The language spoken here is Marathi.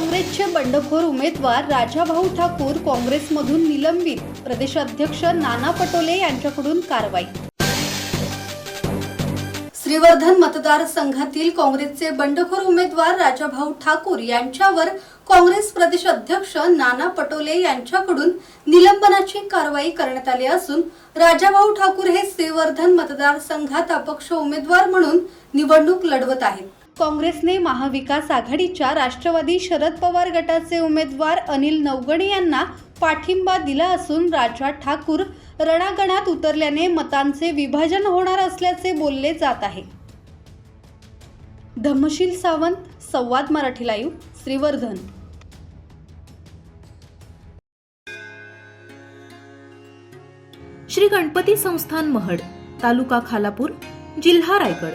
काँग्रेसचे बंडखोर उमेदवार राजाभाऊ ठाकूर काँग्रेसमधून निलंबित. प्रदेशाध्यक्ष नाना पटोले यांच्याकडून कारवाई. श्रीवर्धन मतदारसंघातील काँग्रेसचे बंडखोर उमेदवार राजाभाऊ ठाकूर यांच्यावर काँग्रेस प्रदेश अध्यक्ष नाना पटोले यांच्याकडून निलंबनाची कारवाई करण्यात आली असून राजाभाऊ ठाकूर हे श्रीवर्धन मतदारसंघात अपक्ष उमेदवार म्हणून निवडणूक लढवत आहेत. काँग्रेसने महाविकास आघाडीच्या राष्ट्रवादी शरद पवार गटाचे उमेदवार अनिल नवगणे यांना पाठिंबा दिला असून राजा ठाकूर रणागणात उतरल्याने मतांचे विभाजन होणार असल्याचे बोलले जात आहे. धम्मशील सावंत संवाद मराठी लाईव्ह श्रीवर्धन. श्री गणपती संस्थान महड तालुका खालापूर जिल्हा रायगड.